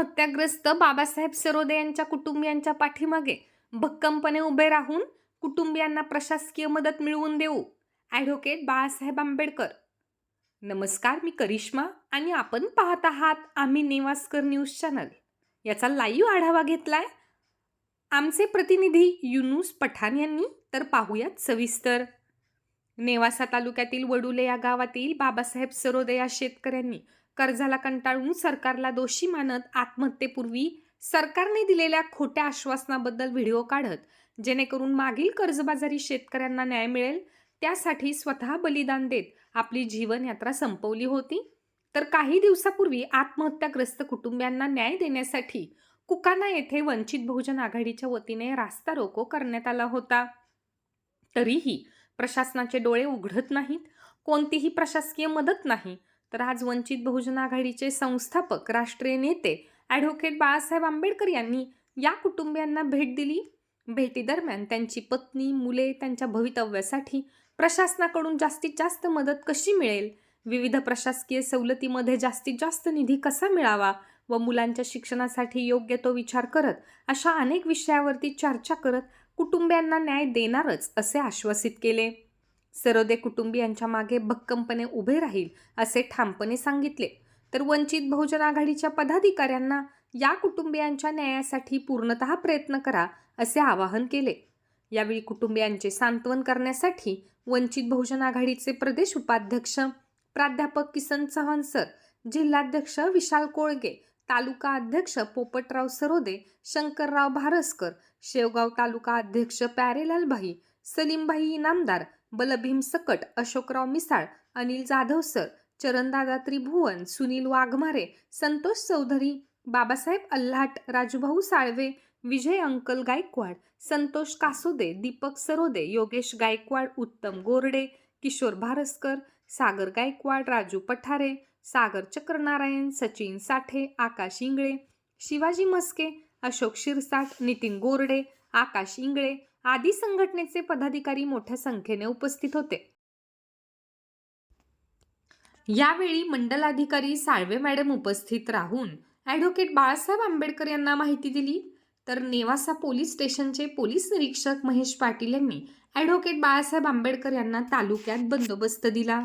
आत्महत्याग्रस्त बाबासाहेब सरोदे यांच्या कुटुंबियांच्या पाठीमागे भक्कमपणे उभे राहून कुटुंबियांना प्रशासकीय मदत मिळवून देऊ. ॲडव्होकेट बाळासाहेब आंबेडकर. नमस्कार मी करिश्मा आणि आपण पाहत आहात आम्ही नेवास्कर न्यूज चॅनल. याचा लाईव्ह आढावा घेतलाय आमचे प्रतिनिधी युनुस पठाण यांनी. तर पाहूयात सविस्तर. नेवासा तालुक्यातील वडुले या गावातील बाबासाहेब सरोदे या शेतकऱ्यांनी कर्जाला कंटाळून सरकारला दोषी मानत आत्महत्येपूर्वी सरकारने दिलेल्या खोट्या आश्वासनाबद्दल व्हिडिओ काढत जेणेकरून मागील कर्जबाजारी शेतकऱ्यांना न्याय मिळेल त्यासाठी स्वतः बलिदान देत आपली जीवनयात्रा संपवली होती. तर काही दिवसापूर्वी आत्महत्याग्रस्त कुटुंबियांना न्याय देण्यासाठी कुकाना येथे वंचित बहुजन आघाडीच्या वतीने रास्ता रोको करण्यात आला होता. तरीही प्रशासनाचे डोळे उघडत नाहीत कोणतीही प्रशासकीय मदत नाही तर आज वंचित बहुजन आघाडीचे संस्थापक राष्ट्रीय नेते ॲडव्होकेट बाळासाहेब आंबेडकर यांनी या कुटुंबियांना भेट दिली. भेटीदरम्यान त्यांची पत्नी मुले त्यांच्या भवितव्यासाठी प्रशासनाकडून जास्तीत जास्त मदत कशी मिळेल? विविध प्रशासकीय सवलतीमध्ये जास्तीत जास्त निधी कसा मिळावा व मुलांच्या शिक्षणासाठी योग्य तो विचार करत अशा अनेक विषयावरती चर्चा करत कुटुंबियांना न्याय देणारच असे आश्वासित केले. सरोदे कुटुंबियांच्या मागे भक्कमपणे उभे राहील असे ठामपणे सांगितले. तर वंचित बहुजन आघाडीच्या पदाधिकाऱ्यांना या कुटुंबियांच्या न्यायासाठी पूर्णतः प्रयत्न करा असे आवाहन केले. यावेळी कुटुंबियांचे सांत्वन करण्यासाठी वंचित बहुजन आघाडीचे प्रदेश उपाध्यक्ष प्राध्यापक किसन चव्हाण सर जिल्हाध्यक्ष विशाल कोळगे तालुका अध्यक्ष पोपटराव सरोदे शंकरराव भारसकर शेवगाव तालुका अध्यक्ष प्यारेलाल भाई सलीमभाई इनामदार बलभीम सकट अशोकराव मिसाळ अनिल जाधव सर चरणदादा त्रिभुवन सुनील वाघमारे संतोष चौधरी बाबासाहेब अल्हाट राजूभाऊ साळवे विजय अंकल गायकवाड संतोष कासोदे दीपक सरोदे योगेश गायकवाड उत्तम गोरडे किशोर भारसकर सागर गायकवाड राजू पठारे सागर चक्रनारायण सचिन साठे आकाश इंगळे शिवाजी मस्के अशोक शिरसाट नितीन गोरडे आकाश इंगळे आदी संघटनेचे पदाधिकारी मोठ्या संख्येने उपस्थित होते. यावेळी मंडलाधिकारी साळवे मॅडम उपस्थित राहून ॲडव्होकेट बाळासाहेब आंबेडकर यांना माहिती दिली. तर नेवासा पोलीस स्टेशनचे पोलीस निरीक्षक महेश पाटील यांनी ॲडव्होकेट बाळासाहेब आंबेडकर यांना तालुक्यात बंदोबस्त दिला.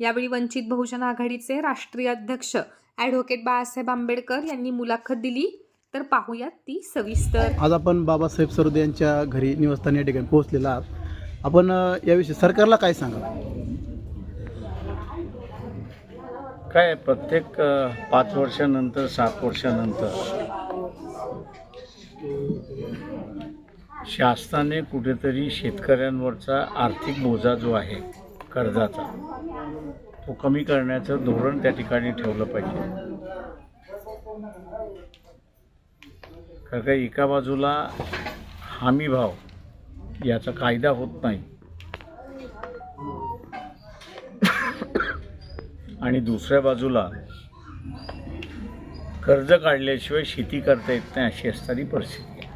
यावेळी वंचित बहुजन आघाडीचे राष्ट्रीय अध्यक्ष ॲडव्होकेट बाळासाहेब आंबेडकर यांनी मुलाखत दिली. तर पाहूयात ती सविस्तर. आज आपण बाबासाहेब सरोदे यांच्या घरी निवासस्थानी या ठिकाणी पोहोचलेला आहात. आपण अ, याविषयी सरकारला काय सांगा काय प्रत्येक अ, पाच वर्षानंतर सात वर्षानंतर शासनाने कुठेतरी शेतकऱ्यांवरचा आर्थिक बोजा जो आहे कर्जाचा तो कमी करण्याचं धोरण त्या ठिकाणी ठेवलं पाहिजे. कारण का एका बाजूला हमी भाव याचा कायदा होत नाही. आणि दुसऱ्या बाजूला कर्ज काढल्याशिवाय शेती करता येत नाही अशी असणारी परिस्थिती आहे.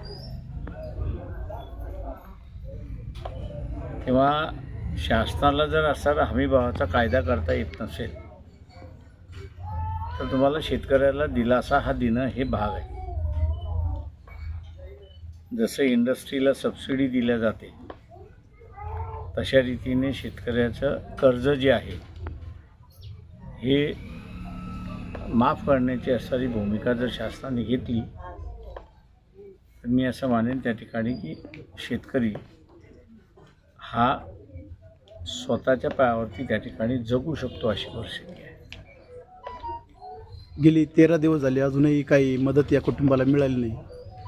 तेव्हा शासनाला जर असणारा हमीभावाचा कायदा करता येत नसेल तर तुम्हाला शेतकऱ्याला दिलासा हा देणं हे भाग आहे. जसं इंडस्ट्रीला सबसिडी दिल्या जाते तशा रीतीने शेतकऱ्याचं कर्ज जे आहे हे माफ करण्याची असणारी भूमिका जर शासनाने घेतली तर मी असं मानेन त्या ठिकाणी की शेतकरी हा स्वतःच्या पायावरती त्या ठिकाणी जगू शकतो अशी परिस्थिती आहे. गेली तेरा दिवस झाले अजूनही काही मदत या कुटुंबाला मिळाली नाही.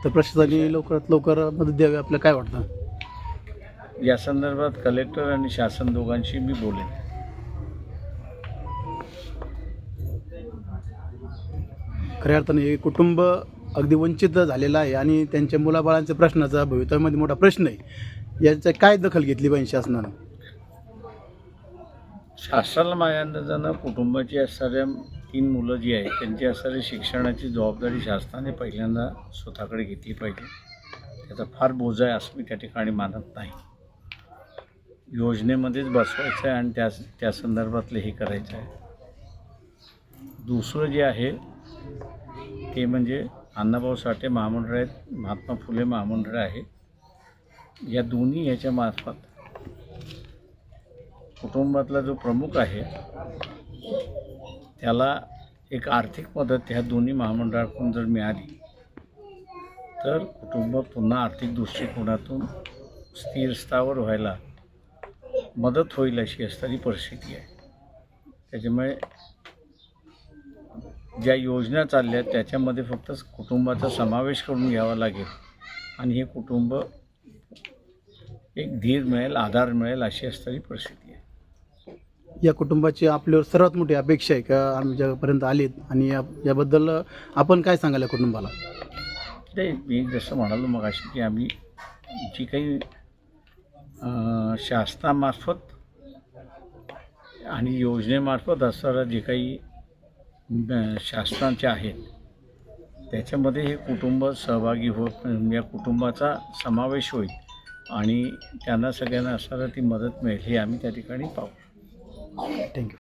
तर प्रशासनाने लवकरात लवकर मदत द्यावी आपल्याला काय वाटतं? या संदर्भात कलेक्टर आणि शासन दोघांशी मी बोलेन. खऱ्या अर्थाने हे कुटुंब अगदी वंचित झालेलं आहे आणि त्यांच्या मुलाबाळांच्या प्रश्नाचा भवितव्यामध्ये मोठा प्रश्न आहे. याच्या काय दखल घेतली पाहिजे शासनानं? शासनाला माझ्या अंदाजानं कुटुंबाची असणाऱ्या तीन मुलं जी आहेत त्यांची असणारी शिक्षणाची जबाबदारी शासनाने पहिल्यांदा स्वतःकडे घेतली पाहिजे. त्याचा फार बोजा आहे असं मी त्या ठिकाणी मानत नाही. योजनेमध्येच बसवायचं आहे आणि त्या त्या संदर्भातले हे करायचं आहे. दुसरं जे आहे ते म्हणजे अण्णाभाऊ साठे महामंडळ आहेत महात्मा फुले महामंडळ आहे. या दोन्ही याच्या मार्फत कुटुंबातला जो प्रमुख आहे त्याला एक आर्थिक मदत ह्या दोन्ही महामंडळाकडून जर मिळाली तर कुटुंब पुन्हा आर्थिक दृष्टिकोनातून स्थिर स्थावर व्हायला मदत होईल अशी असणारी परिस्थिती आहे. त्याच्यामुळे ज्या योजना चालल्या आहेत त्याच्यामध्ये फक्त कुटुंबाचा समावेश करून घ्यावा लागेल आणि हे कुटुंब एक धीर मिळेल आधार मिळेल अशी असणारी परिस्थिती या कुटुंबाची आपल्यावर सर्वात मोठी अपेक्षा आहे का आमच्यापर्यंत आलीत? आणि या याबद्दल आपण काय सांगाल या कुटुंबाला? ते मी जसं म्हणालो मग अशी की आम्ही जी काही शासनामार्फत आणि योजनेमार्फत असणारं जे काही शासनाचे आहेत त्याच्यामध्ये हे कुटुंब सहभागी होत या कुटुंबाचा समावेश होईल आणि त्यांना सगळ्यांना असणारं ती मदत मिळेल हे आम्ही त्या ठिकाणी पाहू. Thank you